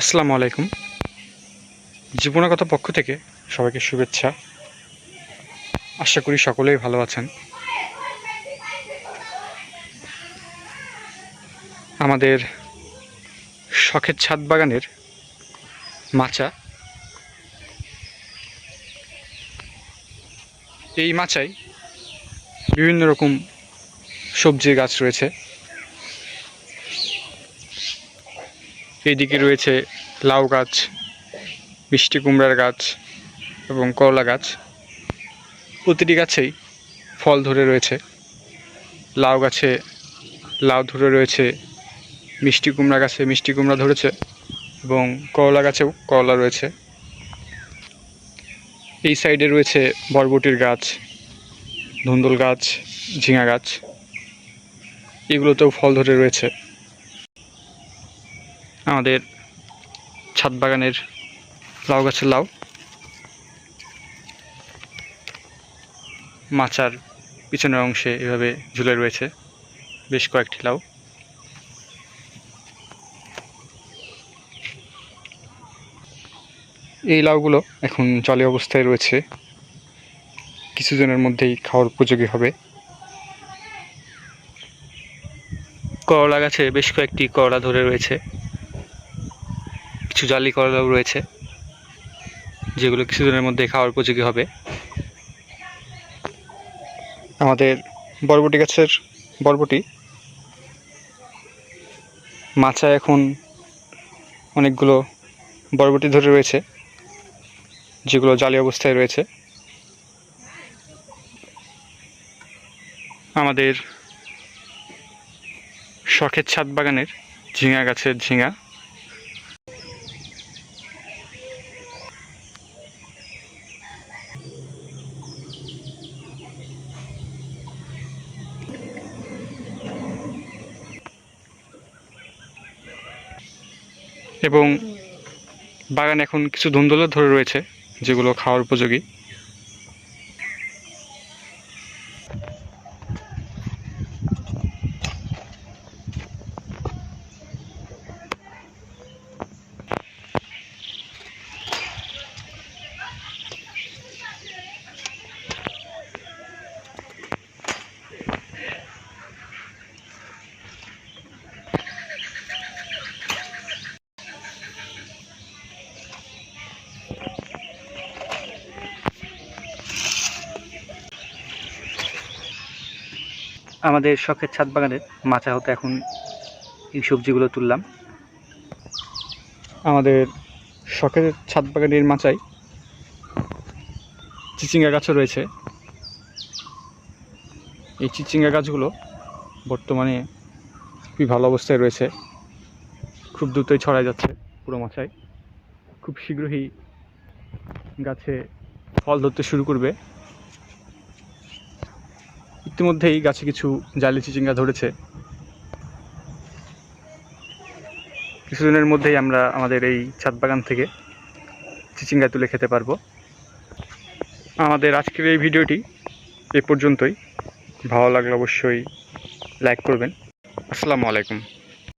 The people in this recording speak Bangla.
আসসালামু আলাইকুম। জীবনাগত পক্ষ থেকে সবাইকে শুভেচ্ছা। আশা করি সকলেই ভালো আছেন। আমাদের শখের ছাদ বাগানের মাচা। এই মাচায় বিভিন্ন রকম সবজির গাছ রয়েছে। এইদিকে রয়েছে লাউ গাছ, মিষ্টি কুমড়ার গাছ এবং করলা গাছ। প্রতিটি গাছেই ফল ধরে রয়েছে। লাউ গাছে লাউ ধরে রয়েছে, মিষ্টি কুমড়া গাছে মিষ্টি কুমড়া ধরেছে এবং করলা গাছেও করলা রয়েছে। এই সাইডে রয়েছে বরবটির গাছ, ধুন্দুল গাছ, ঝিঙা গাছ। এগুলোতেও ফল ধরে রয়েছে। আমাদের ছাদ বাগানের লাউ গাছের লাউ। মাচার পিছনের অংশে এভাবে ঝুলে রয়েছে বেশ কয়েকটি লাউ। এই লাউগুলো এখন জলে অবস্থায় রয়েছে। কিছুদিনের মধ্যেই খাওয়ার উপযোগী হবে। করলা গাছে বেশ কয়েকটি করলা ধরে রয়েছে। কিছু জালি করলাও রয়েছে, যেগুলো কিছুদিনের মধ্যে খাওয়ার উপযোগী হবে। আমাদের বরবটি গাছের বরবটি মাচা এখন অনেকগুলো বরবটি ধরে রয়েছে, যেগুলো জালি অবস্থায় রয়েছে। আমাদের শখের ছাদ বাগানের ঝিঙা গাছের ঝিঙা। এবং বাগান এখন কিছু ধুন্দুলো ধরে রয়েছে যেগুলো খাওয়ার উপযোগী। আমাদের শখের ছাদ বাগানের মাচা হতে এখন এই সবজিগুলো তুললাম। আমাদের শখের ছাদ বাগানের মাচায় চিচিঙ্গা গাছও রয়েছে। এই চিচিঙ্গা গাছগুলো বর্তমানে খুবই ভালো অবস্থায় রয়েছে। খুব দ্রুতই ছড়ায় যাচ্ছে পুরো মাচায় খুব শীঘ্রই গাছে ফল ধরতে শুরু করবে। ইতিমধ্যেই গাছে কিছু জালি চিচিঙ্গা ধরেছে। কিছুদিনের মধ্যেই আমরা আমাদের এই ছাদ বাগান থেকে চিচিঙ্গা তুলে খেতে পারব। আমাদের আজকের এই ভিডিওটি এ পর্যন্তই। ভালো লাগলে অবশ্যই লাইক করবেন। আসসালামু আলাইকুম।